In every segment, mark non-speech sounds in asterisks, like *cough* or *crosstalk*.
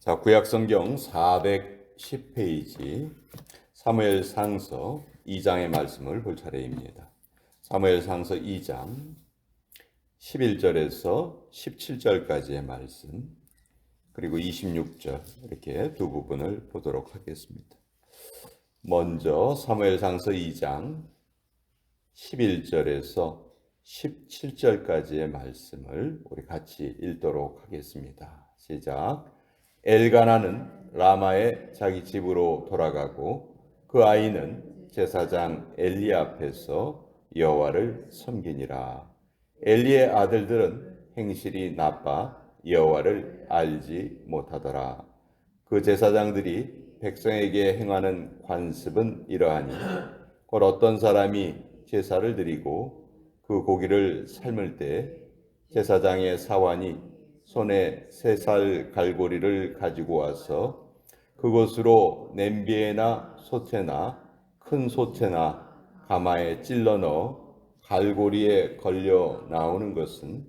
자, 구약 성경 410페이지 사무엘 상서 2장의 말씀을 볼 차례입니다. 사무엘 상서 2장 11절에서 17절까지의 말씀 그리고 26절 이렇게 두 부분을 보도록 하겠습니다. 먼저 사무엘 상서 2장 11절에서 17절까지의 말씀을 우리 같이 읽도록 하겠습니다. 시작. 엘가나는 라마의 자기 집으로 돌아가고 그 아이는 제사장 엘리 앞에서 여호와를 섬기니라. 엘리의 아들들은 행실이 나빠 여호와를 알지 못하더라. 그 제사장들이 백성에게 행하는 관습은 이러하니 곧 어떤 사람이 제사를 드리고 그 고기를 삶을 때 제사장의 사환이 손에 세 살 갈고리를 가지고 와서 그것으로 냄비에나 소태나 큰 소태나 가마에 찔러 넣어 갈고리에 걸려 나오는 것은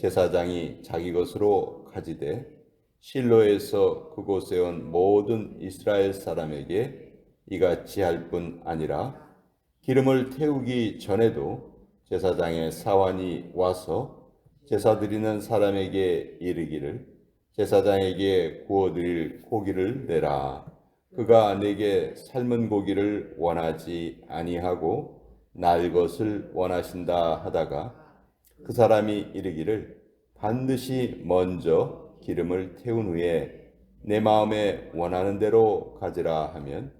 제사장이 자기 것으로 가지되 실로에서 그곳에 온 모든 이스라엘 사람에게 이같이 할 뿐 아니라 기름을 태우기 전에도 제사장의 사환이 와서 제사 드리는 사람에게 이르기를 제사장에게 구워 드릴 고기를 내라. 그가 내게 삶은 고기를 원하지 아니하고 날 것을 원하신다 하다가 그 사람이 이르기를 반드시 먼저 기름을 태운 후에 내 마음에 원하는 대로 가지라 하면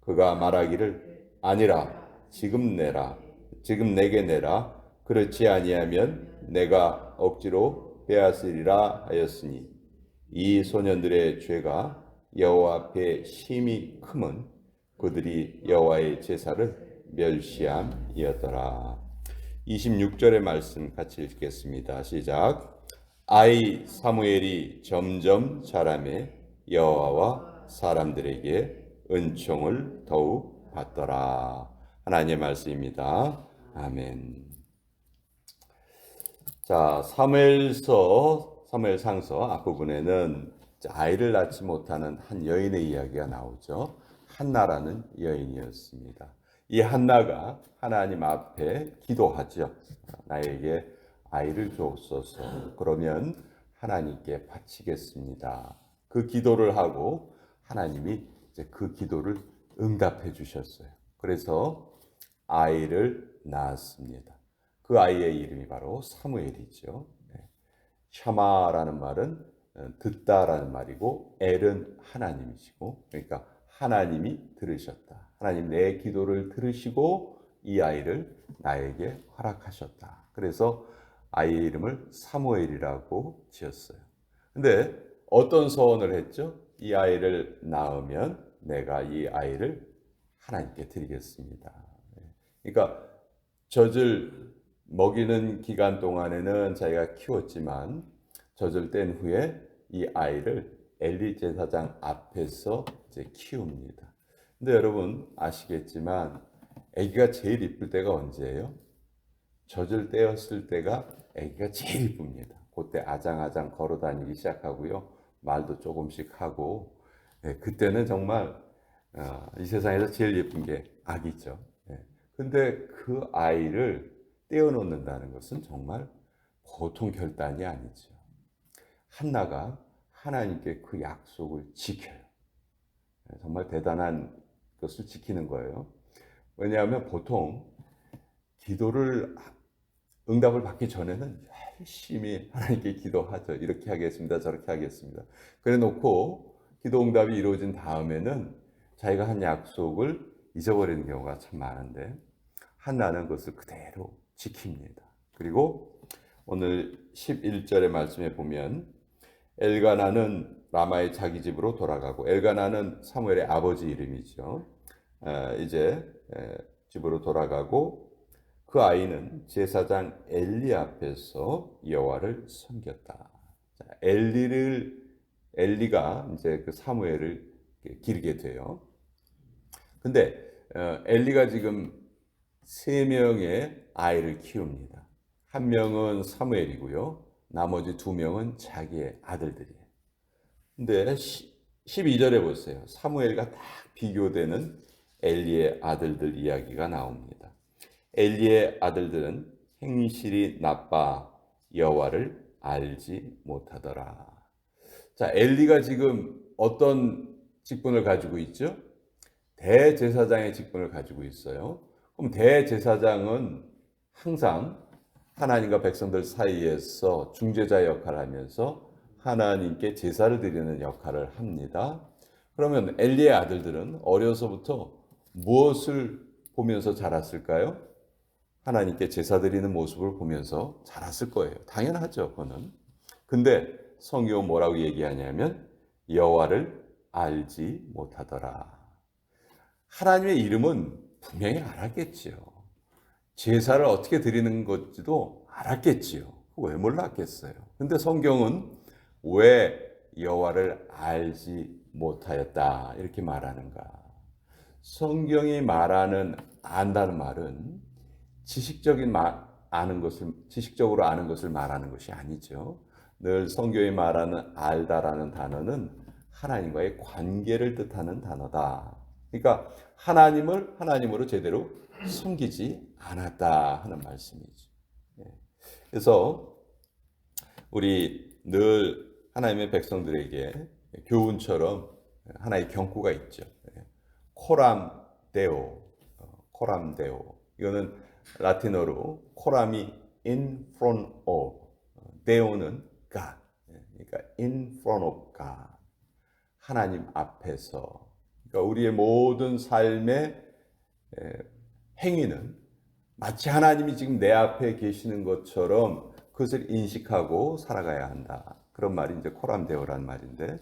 그가 말하기를 아니라 지금 내라 지금 내게 내라. 그렇지 아니하면 내가 억지로 빼앗으리라 하였으니 이 소년들의 죄가 여호와 앞에 심히 크면 그들이 여호와의 제사를 멸시함이었더라. 26절의 말씀 같이 읽겠습니다. 시작. 아이 사무엘이 점점 자라매 여호와와 사람들에게 은총을 더욱 받더라. 하나님의 말씀입니다. 아멘. 자, 사무엘서, 사무엘상서 앞부분에는 아이를 낳지 못하는 한 여인의 이야기가 나오죠. 한나라는 여인이었습니다. 이 한나가 하나님 앞에 기도하죠. 나에게 아이를 주옵소서. 그러면 하나님께 바치겠습니다. 그 기도를 하고 하나님이 이제 그 기도를 응답해 주셨어요. 그래서 아이를 낳았습니다. 그 아이의 이름이 바로 사무엘이죠. 샤마라는 말은 어, 듣다라는 말이고 엘은 하나님이시고 그러니까 하나님이 들으셨다. 하나님 내 기도를 들으시고 이 아이를 나에게 허락하셨다. 그래서 아이의 이름을 사무엘이라고 지었어요. 근데 어떤 소원을 했죠? 이 아이를 낳으면 내가 이 아이를 하나님께 드리겠습니다. 그러니까 젖을 먹이는 기간 동안에는 자기가 키웠지만 뗀 후에 이 아이를 엘리 제사장 앞에서 이제 키웁니다. 근데 여러분 아시겠지만 아기가 제일 이쁠 때가 언제예요? 젖을 떼었을 때가 아기가 제일 이쁩니다. 그때 아장아장 걸어 다니기 시작하고요. 말도 조금씩 하고 네, 그때는 정말 어, 이 세상에서 제일 예쁜 게 아기죠. 네. 근데 그 아이를 떼어놓는다는 것은 정말 보통 결단이 아니죠. 한나가 하나님께 그 약속을 지켜요. 네, 정말 대단한 것을 지키는 거예요. 왜냐하면 보통 기도를 응답을 받기 전에는 열심히 하나님께 기도하죠. 이렇게 하겠습니다. 저렇게 하겠습니다. 그래 놓고 기도 응답이 이루어진 다음에는 자기가 한 약속을 잊어버리는 경우가 참 많은데 한나는 그것을 그대로 지킵니다. 그리고 오늘 11절의 말씀에 보면 엘가나는 라마의 자기 집으로 돌아가고 엘가나는 사무엘의 아버지 이름이죠. 이제 집으로 돌아가고 그 아이는 제사장 엘리 앞에서 여호와를 섬겼다. 엘리를 엘리가 이제 그 사무엘을 기르게 돼요. 근데 어, 엘리가 지금 세 명의 아이를 키웁니다. 한 명은 사무엘이고요. 나머지 두 명은 자기의 아들들이에요. 근데 12절에 보세요. 사무엘과 딱 비교되는 엘리의 아들들 이야기가 나옵니다. 엘리의 아들들은 행실이 나빠 여호와를 알지 못하더라. 자, 엘리가 지금 어떤 직분을 가지고 있죠? 대제사장의 직분을 가지고 있어요. 그럼 대제사장은 항상 하나님과 백성들 사이에서 중재자 역할을 하면서 하나님께 제사를 드리는 역할을 합니다. 그러면 엘리의 아들들은 어려서부터 무엇을 보면서 자랐을까요? 하나님께 제사 드리는 모습을 보면서 자랐을 거예요. 당연하죠, 그거는. 근데 성경은 뭐라고 얘기하냐면 여호와를 알지 못하더라. 하나님의 이름은 분명히 알았겠지요. 제사를 어떻게 드리는 건지도 알았겠지요. 왜 몰랐겠어요? 근데 성경은 왜 여호와를 알지 못하였다 이렇게 말하는가? 성경이 말하는 안다는 말은 지식적인 말, 아는 것을 지식적으로 아는 것을 말하는 것이 아니죠. 늘 성경이 말하는 알다라는 단어는 하나님과의 관계를 뜻하는 단어다. 그러니까 하나님을 하나님으로 제대로 섬기지 않았다 하는 말씀이죠. 예. 그래서 우리 늘 하나님의 백성들에게 교훈처럼 하나의 경고가 있죠. 예. 코람 데오, 어, 코람 데오. 이거는 라틴어로 코람이 in front of, 데오는 God. 예. 그러니까 in front of God. 하나님 앞에서. 그러니까 우리의 모든 삶의 행위는 마치 하나님이 지금 내 앞에 계시는 것처럼 그것을 인식하고 살아가야 한다. 그런 말이 이제 코람데오란 말인데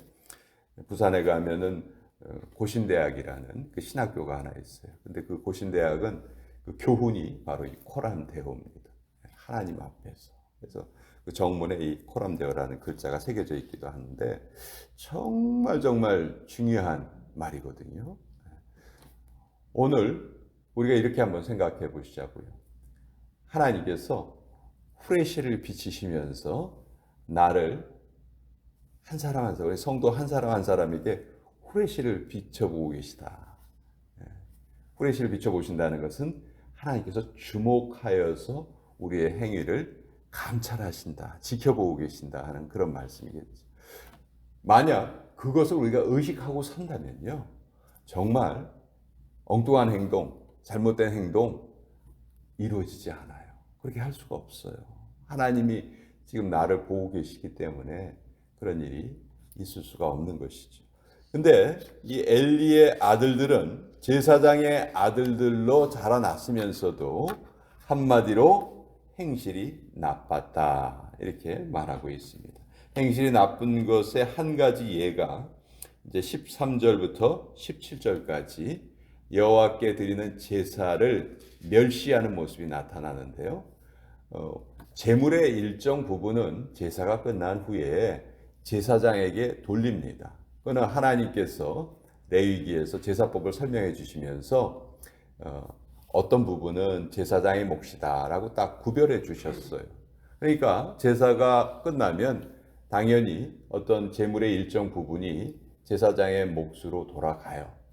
부산에 가면은 어, 고신대학이라는 그 신학교가 하나 있어요. 근데 그 고신대학은 그 교훈이 바로 이 코람데오입니다. 하나님 앞에서. 그래서 그 정문에 이 코람데오라는 글자가 새겨져 있기도 하는데 정말 정말 중요한 말이거든요. 오늘 우리가 이렇게 한번 생각해 보시자고요. 하나님께서 후레쉬를 비치시면서 나를 한 사람 한 사람, 성도 한 사람 한 사람에게 후레쉬를 비춰보고 계시다. 예. 후레쉬를 비춰보신다는 것은 하나님께서 주목하여서 우리의 행위를 감찰하신다, 지켜보고 계신다 하는 그런 말씀이겠죠. 만약 그것을 우리가 의식하고 산다면요, 정말 엉뚱한 행동, 잘못된 행동 이루어지지 않아요. 그렇게 할 수가 없어요. 하나님이 지금 나를 보고 계시기 때문에 그런 일이 있을 수가 없는 것이죠. 근데 이 엘리의 아들들은 제사장의 아들들로 자라났으면서도 한마디로 행실이 나빴다. 이렇게 말하고 있습니다. 행실이 나쁜 것의 한 가지 예가 이제 13절부터 17절까지 여호와께 드리는 제사를 멸시하는 모습이 나타나는데요. 어, 제물의 일정 부분은 제사가 끝난 후에 제사장에게 돌립니다. 그는 하나님께서 레위기에서 제사법을 설명해 주시면서 어, 떤 부분은 제사장의 몫이다라고 딱 구별해 주셨어요. 그러니까 제사가 끝나면 당연히 어떤 제물의 일정 부분이 제사장의 몫으로 돌아가요.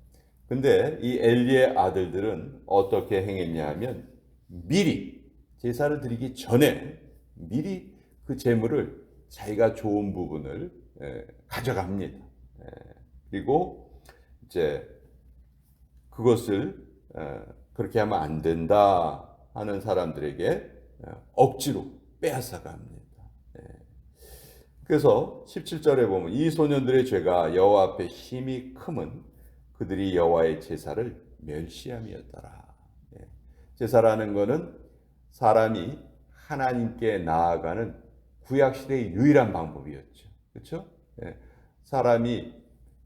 근데 이 엘리의 아들들은 어떻게 행했냐 하면 미리 제사를 드리기 전에 미리 그 제물을 자기가 좋은 부분을 가져갑니다. 그리고 이제 그것을 그렇게 하면 안 된다 하는 사람들에게 억지로 빼앗아 갑니다. 그래서 17절에 보면 이 소년들의 죄가 여호와 앞에 힘이 크면 그들이 여호와의 제사를 멸시함이었더라. 제사라는 것은 사람이 하나님께 나아가는 구약 시대의 유일한 방법이었죠. 그렇죠? 사람이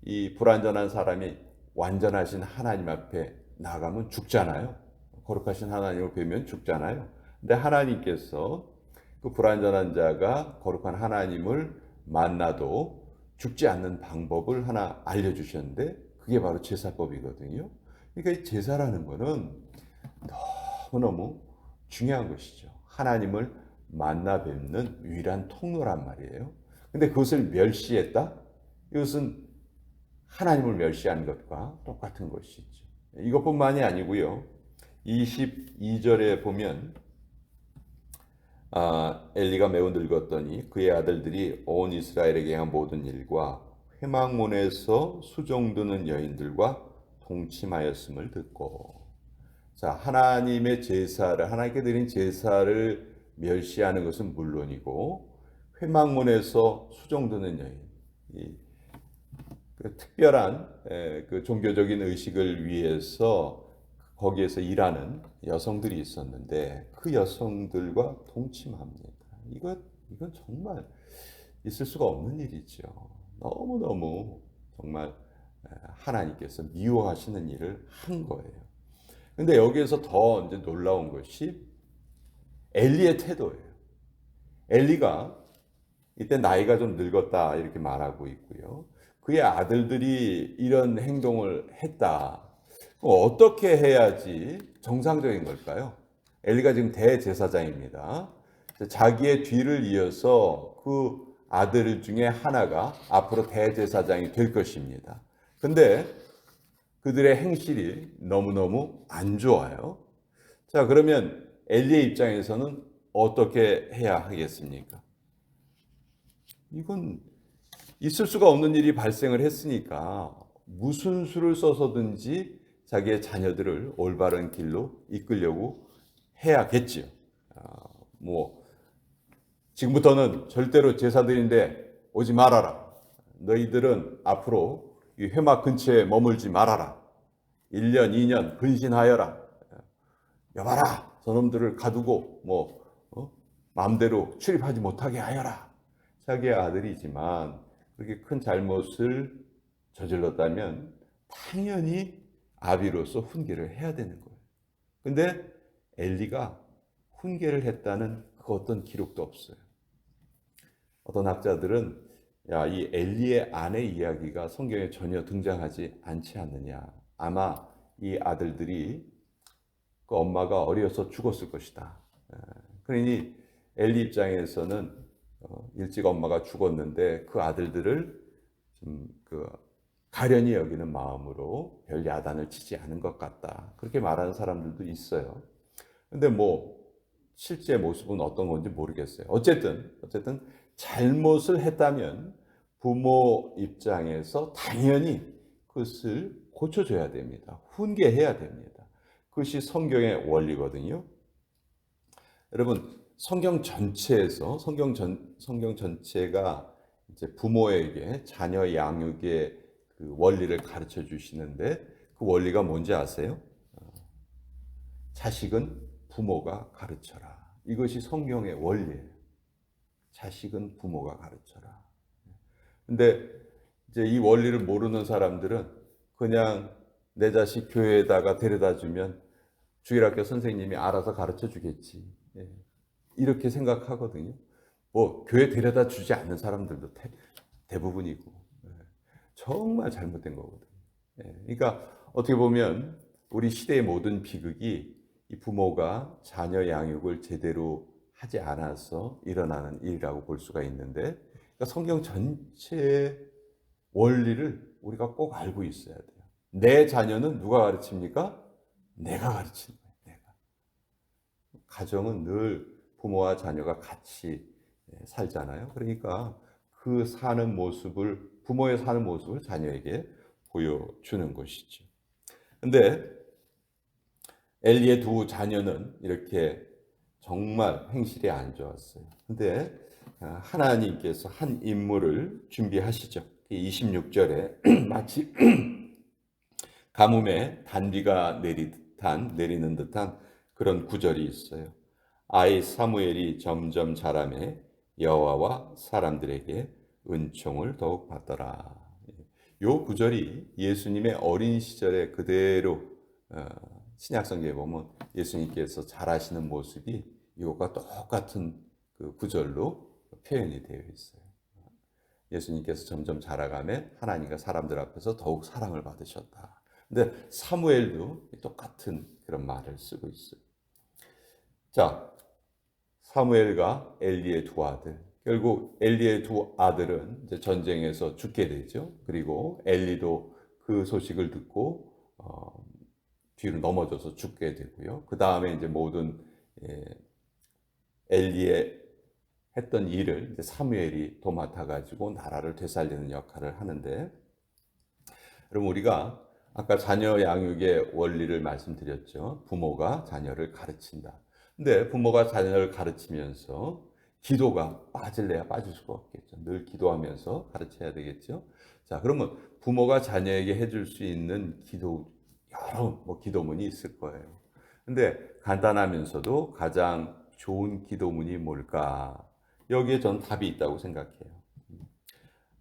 이 불완전한 사람이 완전하신 하나님 앞에 나가면 죽잖아요. 거룩하신 하나님을 뵈면 죽잖아요. 근데 하나님께서 그 불완전한 자가 거룩한 하나님을 만나도 죽지 않는 방법을 하나 알려주셨는데 그게 바로 제사법이거든요. 그러니까 이 제사라는 것은 너무너무 중요한 것이죠. 하나님을 만나 뵙는 유일한 통로란 말이에요. 근데 그것을 멸시했다? 이것은 하나님을 멸시한 것과 똑같은 것이죠. 이것뿐만이 아니고요. 22절에 보면 아, 엘리가 매우 늙었더니 그의 아들들이 온 이스라엘에게 한 모든 일과 회막문에서 수종드는 여인들과 동침하였음을 듣고 자 하나님의 제사를 하나님께 드린 제사를 멸시하는 것은 물론이고 회막문에서 수종드는 여인 이, 그 특별한 에, 그 종교적인 의식을 위해서 거기에서 일하는 여성들이 있었는데 그 여성들과 동침합니다. 이것 이건 정말 있을 수가 없는 일이죠. 너무 너무 정말 하나님께서 미워하시는 일을 한 거예요. 근데 여기에서 더 이제 놀라운 것이 엘리의 태도예요. 엘리가 이때 나이가 좀 늙었다 이렇게 말하고 있고요. 그의 아들들이 이런 행동을 했다. 어떻게 해야지 정상적인 걸까요? 엘리가 지금 대제사장입니다. 자기의 뒤를 이어서 그 아들 중에 하나가 앞으로 대제사장이 될 것입니다. 근데 그들의 행실이 너무너무 안 좋아요. 자, 그러면 엘리의 입장에서는 어떻게 해야 하겠습니까? 이건 있을 수가 없는 일이 발생을 했으니까 무슨 수를 써서든지 자기의 자녀들을 올바른 길로 이끌려고 해야겠지요. 아, 뭐 지금부터는 절대로 제사들인데 오지 말아라. 너희들은 앞으로 이 회막 근처에 머물지 말아라. 1년, 2년 근신하여라. 여봐라. 저놈들을 가두고 뭐 어? 마음대로 출입하지 못하게 하여라. 자기의 아들이지만 그렇게 큰 잘못을 저질렀다면 당연히 아비로서 훈계를 해야 되는 거예요. 근데 엘리가 훈계를 했다는 그 어떤 기록도 없어요. 어떤 학자들은 야, 이 엘리의 아내 이야기가 성경에 전혀 등장하지 않지 않느냐. 아마 이 아들들이 그 엄마가 어려서 죽었을 것이다. 그러니 엘리 입장에서는 어, 일찍 엄마가 죽었는데 그 아들들을 좀 그 가련히 여기는 마음으로 별 야단을 치지 않은 것 같다. 그렇게 말하는 사람들도 있어요. 근데 뭐 실제 모습은 어떤 건지 모르겠어요. 어쨌든 어쨌든 잘못을 했다면 부모 입장에서 당연히 그것을 고쳐줘야 됩니다. 훈계해야 됩니다. 그것이 성경의 원리거든요. 여러분 성경 전체에서 성경 전 성경 전체가 이제 부모에게 자녀 양육의 그 원리를 가르쳐 주시는데 그 원리가 뭔지 아세요? 어, 자식은 부모가 가르쳐라. 이것이 성경의 원리예요. 자식은 부모가 가르쳐라. 근데 이제 이 원리를 모르는 사람들은 그냥 내 자식 교회에다가 데려다 주면 주일학교 선생님이 알아서 가르쳐 주겠지. 예. 이렇게 생각하거든요. 뭐 교회 데려다 주지 않는 사람들도 대, 부분이고 예. 정말 잘못된 거거든요. 예. 그러니까 어떻게 보면 우리 시대의 모든 비극이 이 부모가 자녀 양육을 제대로 하지 않아서 일어나는 일이라고 볼 수가 있는데 그러니까 성경 전체의 원리를 우리가 꼭 알고 있어야 돼요. 내 자녀는 누가 가르칩니까? 내가 가르치는 거예요. 내가. 가정은 늘 부모와 자녀가 같이 예, 살잖아요. 그러니까 그 사는 모습을 부모의 사는 모습을 자녀에게 보여주는 것이죠. 근데 엘리의 두 자녀는 이렇게 정말 행실이 안 좋았어요. 근데 아, 하나님께서 한 인물을 준비하시죠. 26절에 *clears throat* 마치 *clears throat* 가뭄에 단비가 내리 듯한 내리는 듯한 그런 구절이 있어요. 아이 사무엘이 점점 자라매 여호와와 사람들에게 은총을 더욱 받더라. 요 구절이 예수님의 어린 시절에 그대로 어, 신약 성경에 보면 예수님께서 잘하시는 모습이 이것과 똑같은 그 구절로 표현이 되어 있어요. 예수님께서 점점 자라가며 하나님과 사람들 앞에서 더욱 사랑을 받으셨다. 근데 사무엘도 똑같은 그런 말을 쓰고 있어요. 자, 사무엘과 엘리의 두 아들. 결국 엘리의 두 아들은 전쟁에서 죽게 되죠. 그리고 엘리도 그 소식을 듣고 어, 뒤로 넘어져서 죽게 되고요. 그 다음에 이제 모든 예, 엘리의 했던 일을 이제 사무엘이 도맡아 가지고 나라를 되살리는 역할을 하는데, 그럼 우리가 아까 자녀 양육의 원리를 말씀드렸죠. 부모가 자녀를 가르친다. 근데 부모가 자녀를 가르치면서 기도가 빠질래야 빠질 수가 없겠죠. 늘 기도하면서 가르쳐야 되겠죠. 자, 그러면 부모가 자녀에게 해줄 수 있는 기도 여러 뭐 기도문이 있을 거예요. 근데 간단하면서도 가장 좋은 기도문이 뭘까? 여기에 전 답이 있다고 생각해요.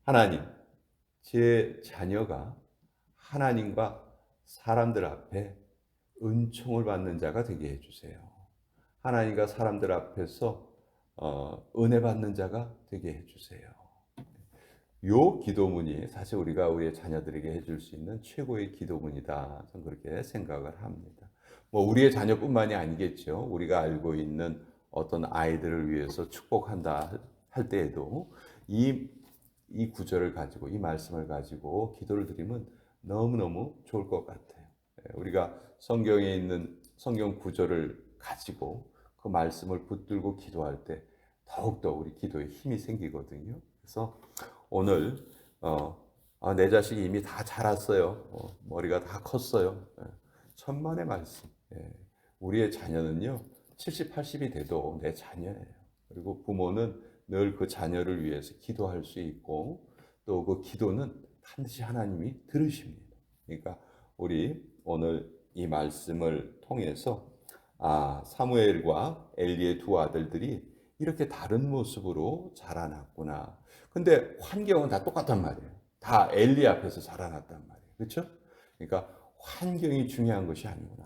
하나님, 제 자녀가 하나님과 사람들 앞에 은총을 받는 자가 되게 해주세요. 하나님과 사람들 앞에서 어, 은혜 받는 자가 되게 해주세요. 요 기도문이 사실 우리가 우리의 자녀들에게 해줄 수 있는 최고의 기도문이다. 저는 그렇게 생각을 합니다. 뭐 우리의 자녀뿐만이 아니겠죠. 우리가 알고 있는 어떤 아이들을 위해서 축복한다 할 때에도 이, 이 구절을 가지고 이 말씀을 가지고 기도를 드리면 너무너무 좋을 것 같아요. 예, 우리가 성경에 있는 성경 구절을 가지고 그 말씀을 붙들고 기도할 때 더욱더 우리 기도에 힘이 생기거든요. 그래서 오늘 어, 아, 내 자식이 이미 다 자랐어요. 어, 머리가 다 컸어요. 예, 천만의 말씀. 예, 우리의 자녀는요, 70, 80이 돼도 내 자녀예요. 그리고 부모는 늘 그 자녀를 위해서 기도할 수 있고 또 그 기도는 반드시 하나님이 들으십니다. 그러니까 우리 오늘 이 말씀을 통해서 아, 사무엘과 엘리의 두 아들들이 이렇게 다른 모습으로 자라났구나. 근데 환경은 다 똑같단 말이에요. 다 엘리 앞에서 자라났단 말이에요. 그렇죠? 그러니까 환경이 중요한 것이 아니구나.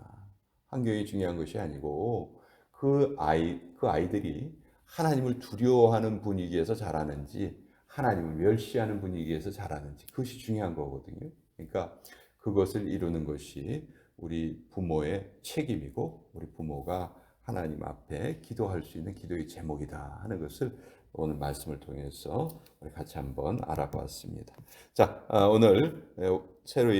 환경이 중요한 것이 아니고 그 아이 그 아이들이 하나님을 두려워하는 분위기에서 자라는지 하나님을 멸시하는 분위기에서 자라는지 그것이 중요한 거거든요. 그러니까 그것을 이루는 것이 우리 부모의 책임이고 우리 부모가 하나님 앞에 기도할 수 있는 기도의 제목이다 하는 것을 오늘 말씀을 통해서 우리 같이 한번 알아보았습니다. 자, 아, 오늘 새로 이